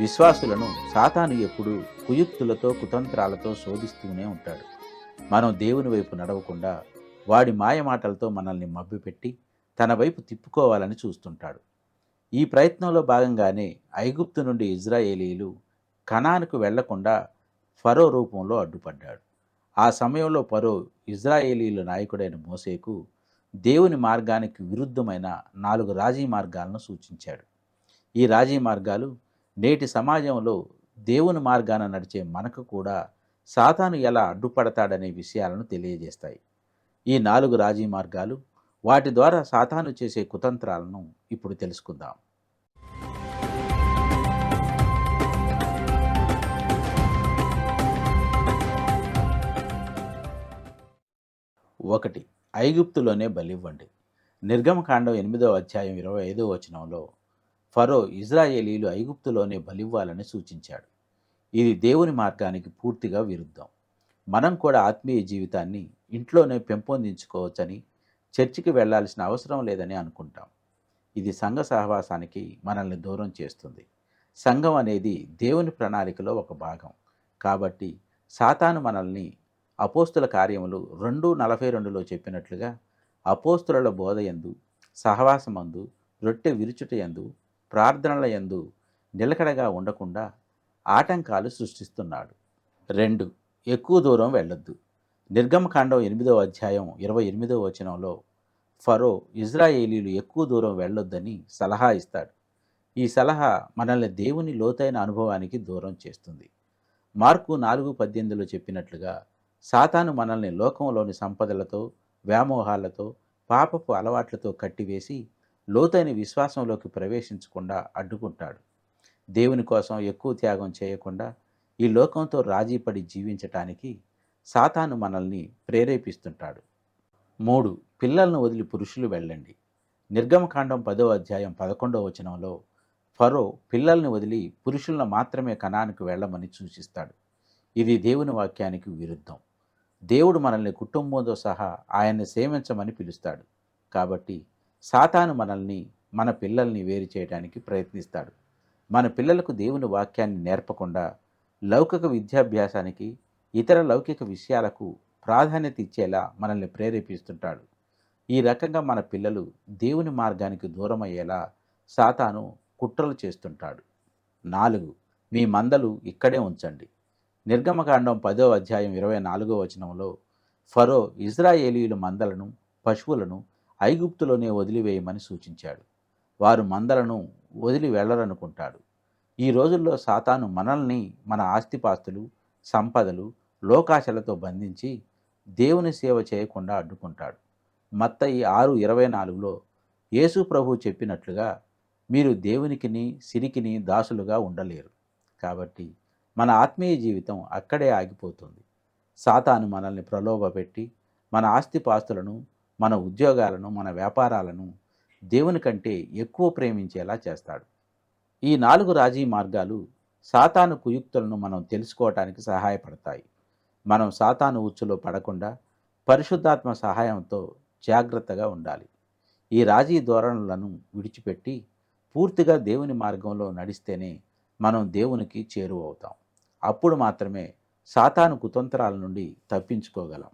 విశ్వాసులను సాతాను ఎప్పుడు కుయుక్తులతో కుతంత్రాలతో శోధిస్తూనే ఉంటాడు. మనం దేవుని వైపు నడవకుండా వాడి మాయమాటలతో మనల్ని మభ్యపెట్టి తన వైపు తిప్పుకోవాలని చూస్తుంటాడు. ఈ ప్రయత్నంలో భాగంగానే ఐగుప్తు నుండి ఇజ్రాయేలీలు కణానికి వెళ్ళకుండా ఫరో రూపంలో అడ్డుపడ్డాడు. ఆ సమయంలో ఫరో ఇజ్రాయేలీల నాయకుడైన మోసేకు దేవుని మార్గానికి విరుద్ధమైన నాలుగు రాజీ మార్గాలను సూచించాడు. ఈ రాజీ మార్గాలు నేటి సమాజంలో దేవుని మార్గాన నడిచే మనకు కూడా సాతాను ఎలా అడ్డుపడతాడనే విషయాలను తెలియజేస్తాయి. ఈ నాలుగు రాజీ మార్గాలు వాటి ద్వారా సాతాను చేసే కుతంత్రాలను ఇప్పుడు తెలుసుకుందాం. ఒకటి ఐగుప్తులోనే బలివ్వండి. నిర్గమకాండం ఎనిమిదవ అధ్యాయం ఇరవై ఐదో వచనంలో ఫరో ఇజ్రాయేలీలు ఐగుప్తులోనే బలివ్వాలని సూచించాడు. ఇది దేవుని మార్గానికి పూర్తిగా విరుద్ధం. మనం కూడా ఆత్మీయ జీవితాన్ని ఇంట్లోనే పెంపొందించుకోవచ్చని చర్చికి వెళ్ళాల్సిన అవసరం లేదని అనుకుంటాం. ఇది సంఘ సహవాసానికి మనల్ని దూరం చేస్తుంది. సంఘం అనేది దేవుని ప్రణాళికలో ఒక భాగం. కాబట్టి సాతాను మనల్ని అపోస్తుల కార్యములు రెండు నలభై రెండులో చెప్పినట్లుగా అపోస్తుల బోధయందు సహవాసమందు రొట్టె విరుచుట ఎందు ప్రార్థనల యందు నిలకడగా ఉండకుండా ఆటంకాలు సృష్టిస్తున్నాడు. రెండు ఎక్కువ దూరం వెళ్ళొద్దు. నిర్గమకాండం ఎనిమిదవ అధ్యాయం ఇరవై ఎనిమిదవ వచనంలో ఫరో ఇజ్రాయేలీలు ఎక్కువ దూరం వెళ్ళొద్దని సలహా ఇస్తాడు. ఈ సలహా మనల్ని దేవుని లోతైన అనుభవానికి దూరం చేస్తుంది. మార్కు నాలుగు పద్దెనిమిదిలో చెప్పినట్లుగా సాతాను మనల్ని లోకంలోని సంపదలతో వ్యామోహాలతో పాపపు అలవాట్లతో కట్టివేసి లోతైన విశ్వాసంలోకి ప్రవేశించకుండా అడ్డుకుంటాడు. దేవుని కోసం ఎక్కువ త్యాగం చేయకుండా ఈ లోకంతో రాజీపడి జీవించటానికి సాతాను మనల్ని ప్రేరేపిస్తుంటాడు. మూడు పిల్లలను వదిలి పురుషులు వెళ్ళండి. నిర్గమకాండం పదో అధ్యాయం పదకొండవ వచనంలో ఫరో పిల్లల్ని వదిలి పురుషులను మాత్రమే కణానికి వెళ్ళమని సూచిస్తాడు. ఇది దేవుని వాక్యానికి విరుద్ధం. దేవుడు మనల్ని కుటుంబంతో సహా ఆయన్ని సేవించమని పిలుస్తాడు. కాబట్టి సాతాను మనల్ని మన పిల్లల్ని వేరు చేయడానికి ప్రయత్నిస్తాడు. మన పిల్లలకు దేవుని వాక్యాన్ని నేర్పకుండా లౌకిక విద్యాభ్యాసానికి ఇతర లౌకిక విషయాలకు ప్రాధాన్యత ఇచ్చేలా మనల్ని ప్రేరేపిస్తుంటాడు. ఈ రకంగా మన పిల్లలు దేవుని మార్గానికి దూరం అయ్యేలా సాతాను కుట్రలు చేస్తుంటాడు. నాలుగు మీ మందలు ఇక్కడే ఉంచండి. నిర్గమకాండం పదో అధ్యాయం ఇరవై నాలుగో వచనంలో ఫరో ఇజ్రాయేలీయుల మందలను పశువులను ఐగుప్తులోనే వదిలివేయమని సూచించాడు. వారు మందలను వదిలి వెళ్ళరనుకుంటాడు. ఈ రోజుల్లో సాతాను మనల్ని మన ఆస్తిపాస్తులు సంపదలు లోకాశలతో బంధించి దేవుని సేవ చేయకుండా అడ్డుకుంటాడు. మత్తయి ఆరు ఇరవై నాలుగులో యేసు ప్రభు చెప్పినట్లుగా మీరు దేవునికిని సిరికిని దాసులుగా ఉండలేరు. కాబట్టి మన ఆత్మీయ జీవితం అక్కడే ఆగిపోతుంది. సాతాను మనల్ని ప్రలోభపెట్టి మన ఆస్తిపాస్తులను మన ఉద్యోగాలను మన వ్యాపారాలను దేవుని కంటే ఎక్కువ ప్రేమించేలా చేస్తాడు. ఈ నాలుగు రాజీ మార్గాలు సాతాను కుయుక్తులను మనం తెలుసుకోవటానికి సహాయపడతాయి. మనం సాతాను ఉచ్చులో పడకుండా పరిశుద్ధాత్మ సహాయంతో జాగ్రత్తగా ఉండాలి. ఈ రాజీ ధోరణులను విడిచిపెట్టి పూర్తిగా దేవుని మార్గంలో నడిస్తేనే మనం దేవునికి చేరువవుతాం. అప్పుడు మాత్రమే సాతాను కుతంత్రాల నుండి తప్పించుకోగలం.